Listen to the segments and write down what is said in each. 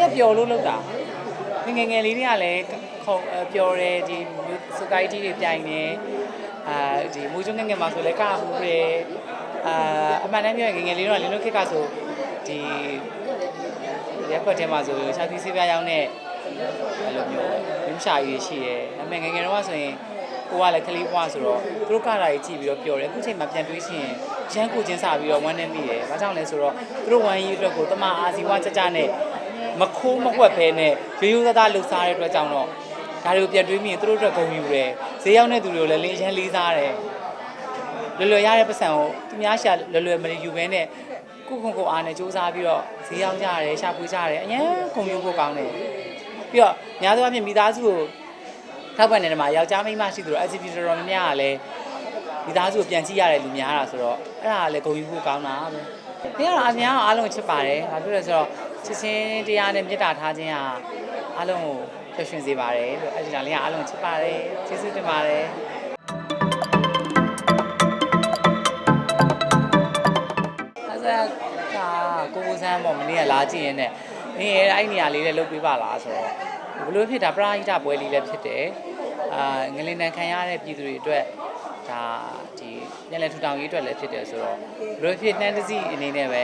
ကပျော်လို့လုပ်တာငယ်ငယ်ငယ်လေးတွေကလည်းခုံပျော်တယ်ဒီစကိုင်းတီတွေပြိုင်နေအာဒီမူချုံငယ်ငယ်မှာဆိုလဲကဟူတယ်အာအမှန်တမ်းပြောရင်ငယ်ငယ်လေးတော့လင်းလို့ခက်ကဆိုဒီရက်ခွက်ထဲမှာဆိုရှာသီးဆေးပြားရောင်းတဲ့အဲ့လိုမျိုးမင်းရှာကြီးရှိတယ်အမေငယ်ငယ်တော့ဆိုရင်ကိုကလည်းကလေးဘွားဆိုတော့သူတို့ကတာကြီးကြည့်ပြီးတော့ပျော်တယ်အခုချိန်မှာပြန်တွေးရှင်ရမ်းကိုချင်းစားပြီးတော့ဝမ်းနေမိတယ်။ဘာကြောင့်လဲဆိုတော့သူတို့ဝမ်းကြီးအတွက်ကိုတမအာစီဝါကြကြနဲ့ မခိုးမကွက်ဖဲနဲ့ရိုးရိုးသားသားလှူစားတဲ့အတွက်ကြောင့်တော့ဒါတွေကိုပြန်တွေးမိရင်သူတို့အတွက်ဂုဏ်ယူတယ်။ဈေးရောက်တဲ့သူတွေကိုလည်းလင်းရမ်းလေးစားတယ်။လွယ်လွယ်ရတဲ့ပတ်စံကိုသူများရှာလွယ်လွယ်မယူဘဲနဲ့ကိုယ့်ကိုယ်ကိုအားနဲ့စူးစမ်းပြီးတော့ဈေးရောက်ကြရတယ်ရှာဖွေကြရတယ်အရင်ဂုဏ်ယူဖို့ကောင်းတယ်။ပြီးတော့များသောအားဖြင့်မိသားစုကိုထောက်ပံ့နေတဲ့မှာယောက်ျားမိန်းမရှိသလို activity တော်တော်များများကလည်းမိသားစုကိုပြန်ကြည့်ရတဲ့လူများတာဆိုတော့အဲ့ဒါကလည်းဂုဏ်ယူဖို့ကောင်းတာပဲ။ ပြီးတော့အများအားလုံးချစ်ပါတယ်။ဘာဖြစ်လဲဆိုတော့ချစ်ချင်းတရားနဲ့မေတ္တာထားခြင်းဟာအားလုံးကိုပျော်ရွှင်စေပါတယ်လို့အဲ့ဒီကြောင့်လေးကအားလုံးချစ်ပါတယ်။ကျေးဇူးတင်ပါတယ်။အဲ့ဒါကကိုကိုဆန်းပေါ့မနေ့ကလာကြည့်ရင်းနဲ့နေရအဲ့နေရာလေးလည်းလုပ်ပေးပါလားဆိုတော့ဘလို့ဖြစ်တာပရာဟိတပွဲလေးလည်းဖြစ်တယ်အာငလင်နံခံရတဲ့ပြည်သူတွေအတွက်ဒါဒီ ပြန်လည်ထူထောင်ရေးအတွက်လည်းဖြစ်တယ်ဆိုတော့ဘလို့ဖြစ်နှမ်းတစီအနေနဲ့ပဲ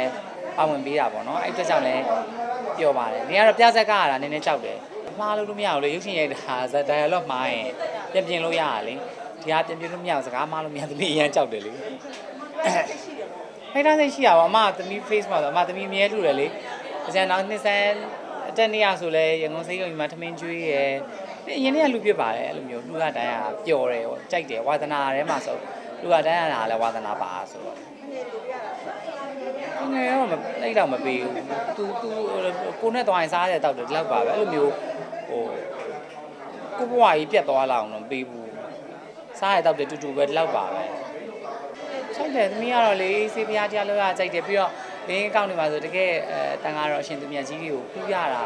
ပါဝင်ပေးတာပေါ့နော်အဲ့အတွက်ကြောင့်လည်းပျော်ပါတယ်နေကတော့ပြဇက်ကရတာနည်းနည်းကြောက်တယ်မှားလို့လို့မရဘူးလေရုပ်ရှင်ရိုက်တာဇာတ် dialogue မှားရင်ပြင်ပြင်လို့ရတာလေဒီဟာပြင်ပြင်လို့မရဘူးစကားမှားလို့မရသမီးအရန်ကြောက်တယ်လေဖိုက်တာစိတ်ရှိတာပေါ့အမကသမီး face မှာဆိုအမသမီးမြဲလူတယ်လေအကျန်နောက်နှစ်ဆန်းအတက်နေရဆိုလဲရန်ကုန်စိတ်ရုံကြီးမှာထမင်းကျွေးရယ်အရင်ကလူပြစ်ပါတယ်အဲ့လိုမျိုးလူကတိုင်းရပျော်တယ်ပေါ့ကြိုက်တယ်ဝါသနာထဲမှာဆို လူကတိုင်းရတာလည်းဝါသနာပါဆိုတော့ငယ်တော့မအဲ့တော့မပေးဘူး။ तू तू ကိုနဲ့သွားရင်စားရတယ်တောက်တယ်ဒီလောက်ပါပဲအဲ့လိုမျိုးဟိုကိုဘွားကြီးပြတ်သွားလောက်အောင်တော့မပေးဘူး။စားရတောက်တယ်တူတူပဲဒီလောက်ပါပဲ။ဆိုင်တယ်သမီးကတော့လေစေးဖျားတရားလောက်ရကြိုက်တယ်ပြီးတော့လင်းကောက်နေပါဆိုတကယ်အဲတန်ကားတော့အရှင်သူမြတ်ကြီးတွေကိုခူးရတာ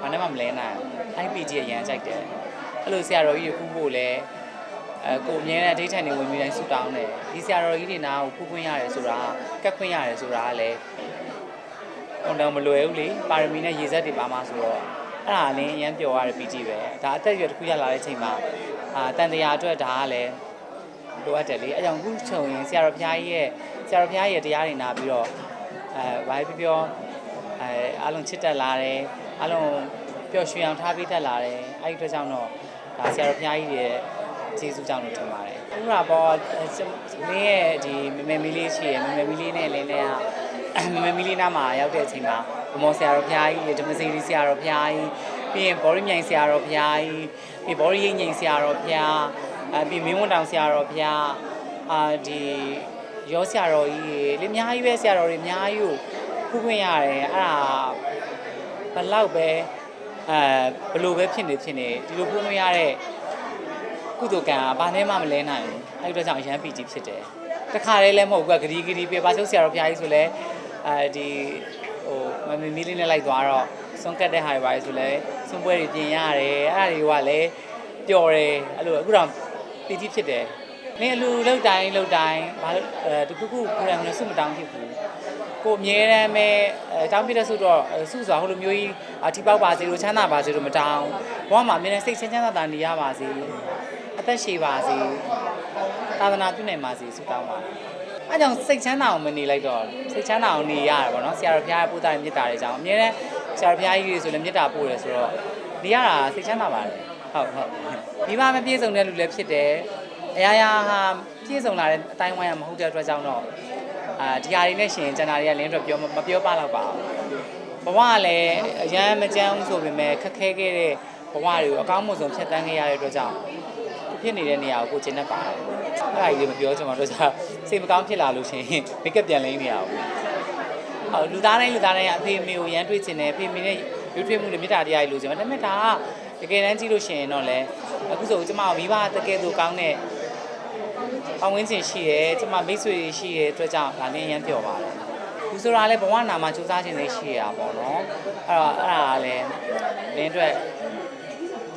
ဘာနဲ့မှမလဲနိုင်ဘူး IPG အရန်ကြိုက်တယ်အဲ့လိုဆရာတော်ကြီးတွေခူးဖို့လဲ အဲကိုအမြဲတမ်းဒိဋ္ဌိနေဝင်ပြီးတိုင်းဆူတောင်းတယ်ဒီဆရာတော်ကြီးတွေနာကိုခူးခွင့်ရတယ်ဆိုတာကတ်ခွင့်ရတယ်ဆိုတာကလည်းဟိုတော့မလွယ်ဘူးလေပါရမီနဲ့ရေစက်တွေပါမှဆိုတော့အဲ့ဒါလည်းအရန်ပျော်ရတဲ့ PG ပဲဒါအသက်အရွယ်တစ်ခုရလာတဲ့အချိန်မှာအာတန်တရားအတွက်ဒါကလည်းလိုအပ်တယ်လေအဲကြောင့်အခုချုံရင်ဆရာတော်ဘုရားကြီးရဲ့ဆရာတော်ဘုရားရဲ့တရားတွေနာပြီးတော့အဲဘာပဲပြောပြောအဲအားလုံးချစ်တက်လာတယ်အားလုံးပျော်ရွှင်အောင်ထားပေးတတ်လာတယ်အဲဒီအတွက်ကြောင့်တော့ဒါဆရာတော်ဘုရားကြီးရဲ့ ကျေးဇူးကြောင့်လို့ထင်ပါတယ်ဥပမာပေါ်မင်းရဲ့ဒီမမေမီလေးရှိရယ်မမေမီလေးနဲ့လင်းလေးကမမေမီလေးနားမှာရောက်တဲ့အချိန်မှာဘမောဆရာတော်ဘုရားကြီးဓမ္မစီရီဆရာတော်ဘုရားကြီးပြီးရင်ဘောရီမြိုင်ဆရာတော်ဘုရားကြီးပြီးဘောရီရိတ်ငိန်ဆရာတော်ဘုရားအပြီးမင်းဝန်တောင်ဆရာတော်ဘုရားအာဒီရောဆရာတော်ကြီးတွေလေအများကြီးပဲဆရာတော်တွေအများကြီးကိုခုခွင့်ရတယ်အဲ့ဒါဘလောက်ပဲအဲဘလို့ပဲဖြစ်နေဖြစ်နေဒီလိုခုခွင့်ရတဲ့ ကုသိုလ်ကံကဘာနဲ့မှမလဲနိုင်ဘူးအဲ့ဒီတော့ကြောင့်အရန်ပီကြီးဖြစ်တယ်တခါတည်းလည်းမဟုတ်ဘူးကဂရီဂရီပြပါချုပ်ဆရာတော်ဘုရားကြီးဆိုလဲအဲဒီဟိုမမီမီလေးနဲ့လိုက်သွားတော့စွန့်ကတ်တဲ့ဟာတွေပါဆိုလဲစွန့်ပွဲတွေပြင်ရတယ်အဲ့ဒါတွေကလည်းပျော်တယ်အဲ့လိုအခုတော့ပီတိဖြစ်တယ်။နင်အလူလောက်တိုင်းလောက်တိုင်းဘာလို့အဲတခုခုကိုယ်တိုင်မလို့စုမတောင်းဖြစ်ဘူး။ကိုအမြဲတမ်းပဲအဲတောင်းပြတဲ့စုတော့အဲစုစွာဟိုလိုမျိုးကြီးအထီပေါက်ပါစေလို့ချမ်းသာပါစေလို့မတောင်း။ဘဝမှာအမြဲတမ်းစိတ်ချမ်းချမ်းသာသာနေရပါစေ။ အသက်ရှည်ပါစေ။သာသနာပြုနိုင်ပါစေဆုတောင်းပါတယ်။အဲကြောင့်စိတ်ချမ်းသာအောင်မနေလိုက်တော့စိတ်ချမ်းသာအောင်နေရတယ်ပေါ့နော်။ဆရာတော်ဘုရားရဲ့ပို့တာတဲ့မေတ္တာတွေကြောင့်အမြဲတမ်းဆရာတော်ဘုရားကြီးတွေဆိုလည်းမေတ္တာပို့တယ်ဆိုတော့နေရတာစိတ်ချမ်းသာပါတယ်။ဟုတ်ဟုတ်ဒီမှာမပြည့်စုံတဲ့လူလည်းဖြစ်တယ်အရာရာဟာပြည့်စုံလာတဲ့အတိုင်းဝိုင်းကမဟုတ်တဲ့အတွက်ကြောင့်တော့အာဒီဟာတွေနဲ့ရှင်ကျန်တာတွေကလင်းအတွက်ပြောမပြောပါတော့ပါဘူးဘဝကလည်းအရန်မကြမ်းဘူးဆိုပေမဲ့ခက်ခဲခဲ့တဲ့ဘဝတွေကိုအကောင်းမွန်ဆုံးဖြတ်တန်းခဲ့ရတဲ့အတွက်ကြောင့် ဖြစ်နေတဲ့နေရာကိုကိုကျင်တတ်ပါတယ်အဲ့ဒါကြီးမပြောချင်ပါတော့ကြာစိတ်မကောင်းဖြစ်လာလို့ရှင်မိတ်ကပ်ပြန်လိမ့်နေရအောင်ဟုတ်လူသားတိုင်းလူသားတိုင်းကအဖေမေကိုရမ်းတွေ့ချင်တယ်အဖေမေနဲ့ရွေးထွေးမှုတွေမေတ္တာတရားကြီးလိုချင်တယ်ဒါပေမဲ့ဒါကတကယ်တမ်းကြည့်လို့ရှိရင်တော့လေအခုဆိုကျမမိဘတကယ်သူကောင်းတဲ့ပတ်ဝန်းကျင်ရှိရဲကျမမိတ်ဆွေတွေရှိရဲအတွက်ကြောင့်ဒါလည်းရမ်းပျော်ပါတယ်လူဆိုတာလည်းဘဝနာမှာစူးစမ်းခြင်းတွေရှိရတာပေါ့နော်အဲ့တော့အဲ့ဒါကလည်းလင်းအတွက်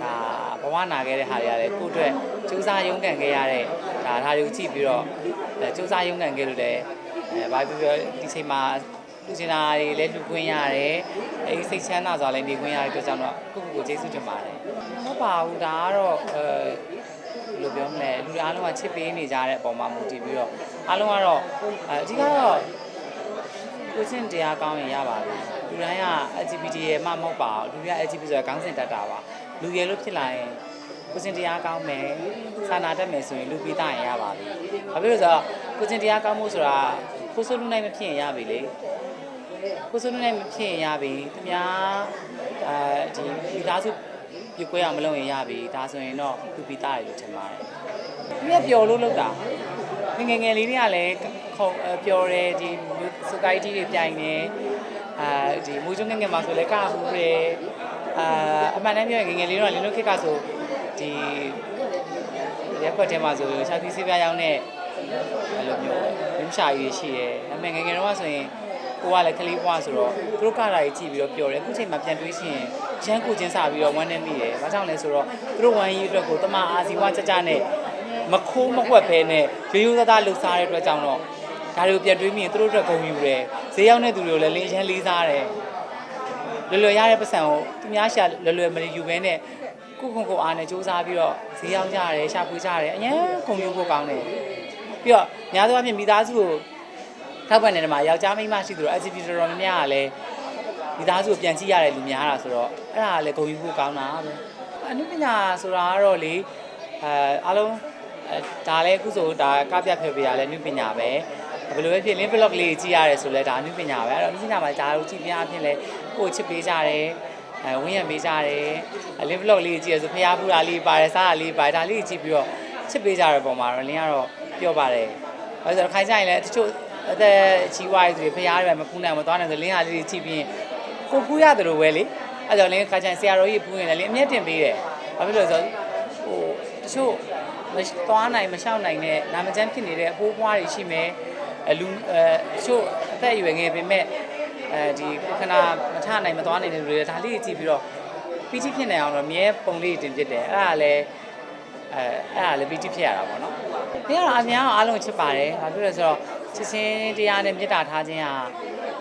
ဒါဘဝနာခဲ့တဲ့ဟာတွေကလည်းကိုယ့်အတွက်စူးစမ်းရုန်းကန်ခဲ့ရတဲ့ဒါဒါတွေကိုကြည့်ပြီးတော့အဲစူးစမ်းရုန်းကန်ခဲ့လို့လည်းအဲဘာပြောပြောဒီချိန်မှာလူချင်တာတွေလည်းလူခွင့်ရတယ်အဲဒီစိတ်ချမ်းသာစွာလည်းနေခွင့်ရတဲ့အတွက်ကြောင့်တော့ကိုယ့်ကိုယ်ကိုကျေးဇူးတင်ပါတယ်မဟုတ်ပါဘူးဒါကတော့အဲဘယ်လိုပြောမလဲလူတွေအားလုံးကချစ်ပေးနေကြတဲ့အပေါ်မှာမူတည်ပြီးတော့အားလုံးကတော့အဲအဓိကတော့ကိုချင်းတရားကောင်းရင်ရပါပြီလူတိုင်းက LGBT ရဲ့မမဟုတ်ပါဘူးလူတွေက LGBT ဆိုတာခေါင်းစဉ်တတ်တာပါ လူရယ်လို့ဖြစ်လာရင်ကိုစင်တရားကောင်းမယ်စာနာတတ်မယ်ဆိုရင်လူပြီးသားရင်ရပါပြီ။ဘာဖြစ်လို့လဲဆိုတော့ကိုစင်တရားကောင်းမှုဆိုတာကိုစိုးလူနိုင်မဖြစ်ရင်ရပြီလေ။ကိုစိုးလူနိုင်မဖြစ်ရင်ရပြီ။သူများအဲဒီမိသားစုပြကွဲအောင်မလုပ်ရင်ရပြီ။ဒါဆိုရင်တော့လူပြီးသားရလို့ထင်ပါတယ်။ဒီကပျော်လို့လောက်တာငယ်ငယ်ငယ်လေးတွေကလည်းခုံပျော်တယ်ဒီ society တွေပြိုင်နေအာဒီမူကျုံငယ်ငယ်မှာဆိုလဲကဘူးတယ် အာအမှန်တမ်းပြောရင်ငယ်ငယ်လေးတော့လင်းလို့ခက်ကဆိုဒီရက်ခွက်ထဲမှာဆိုရှာသီးဆေးပြားရောင်းတဲ့အဲ့လိုမျိုးမင်းရှာကြီးရှိတယ်အမေငယ်ငယ်တော့ဆိုရင်ကိုကလည်းကလေးဘွားဆိုတော့သူတို့ကတာကြီးကြည့်ပြီးတော့ပျော်တယ်အခုချိန်မှာပြန်တွေးရှင်ရန်ကိုချင်းစားပြီးတော့ဝမ်းနေမိတယ်ဘာကြောင့်လဲဆိုတော့သူတို့ဝမ်းကြီးအတွက်ကိုတမအာစီဝါကြကြနဲ့မခိုးမွက်ဖဲနဲ့ရိုးရိုးသားသားလှူစားတဲ့အတွက်ကြောင့်တော့ဒါတွေကိုပြန်တွေးမိရင်သူတို့အတွက်ဂုဏ်ယူတယ်ဈေးရောက်တဲ့သူတွေကိုလည်းလင်းရန်လေးစားတယ် လွယ်လွယ်ရတဲ့ပတ်စံကိုသူများရှာလွယ်လွယ်မယူဘဲနဲ့ကိုယ့်ကိုယ်ကိုအားနဲ့စူးစမ်းပြီးတော့ဈေးရောက်ကြရတယ်ရှာဖွေကြရတယ်အရင်ဂုဏ်ယူဖို့ကောင်းတယ်ပြီးတော့များသောအားဖြင့်မိသားစုကိုထောက်ပံ့နေတဲ့မှာယောက်ျားမိန်းမရှိသလို LGBT တော်တော်များများကလည်းမိသားစုကိုပြန်ကြည့်ရတဲ့လူများတာဆိုတော့အဲ့ဒါကလည်းဂုဏ်ယူဖို့ကောင်းတာပဲအနုပညာဆိုတာကတော့လေအဲအားလုံးအဲဒါလည်းအခုဆိုဒါကပြဖျက်ပေးရလဲအနုပညာပဲဘယ်လိုပဲဖြစ် link blog လေးကြည့်ရတယ်ဆိုလဲဒါအနုပညာပဲအဲ့တော့အနုပညာမှာဒါတို့ကြည့်ပြအဖြစ်လဲ ကိုယ်ချစ်ပေးကြတယ်အဲဝင်းရံပေးကြတယ် link blog လေးကြည့်ရဆိုဖျားဖူးတာလေးပါတယ်စားတာလေးပါတယ်ဒါလေးကြည့်ပြီးတော့ချစ်ပေးကြတဲ့ပုံမှာတော့လင်းကတော့ပြောပါတယ်ဘာလို့လဲဆိုတော့ခိုင်းကြရင်လည်းတချို့အသက်ကြီးဝါးတွေဖျားတွေမဖူးနိုင်မသွားနိုင်ဆိုလင်းဟာလေးကြည့်ပြီးရင်ကိုဖူးရတယ်လို့ပဲလေအဲ့တော့လင်းခါကျရင်ဆရာတော်ကြီးဖူးရင်လည်းလင်းအမျက်တင်ပေးတယ်ဘာဖြစ်လို့လဲဆိုတော့ဟိုတချို့မသွားနိုင်မလျှောက်နိုင်တဲ့နာမကျန်းဖြစ်နေတဲ့အဖိုးဖွားတွေရှိမယ်အလူအဲတချို့အသက်အရွယ်ငယ်ပေမဲ့အဲဒီခဏမ ထနိုင်မသွားနိုင်တဲ့လူတွေဒါလေးကြည့်ပြီးတော့ပြီးကြည့်ဖြစ်နေအောင်တော့မြဲပုံလေးတင်ဖြစ်တယ်အဲ့ဒါလည်းအဲအဲ့ဒါလည်းပြီးကြည့်ဖြစ်ရတာပေါ့နော်ဒီကတော့အများအားလုံးချစ်ပါတယ်ဘာဖြစ်လို့လဲဆိုတော့ချစ်ချင်းတရားနဲ့မေတ္တာထားခြင်းဟာ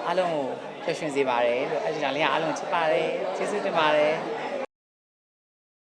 အားလုံးကိုပျော်ရွှင်စေပါတယ်လို့အဲ့ဒီကြောင့်လည်းအားလုံးချစ်ပါတယ်ကျေးဇူးတင်ပါတယ်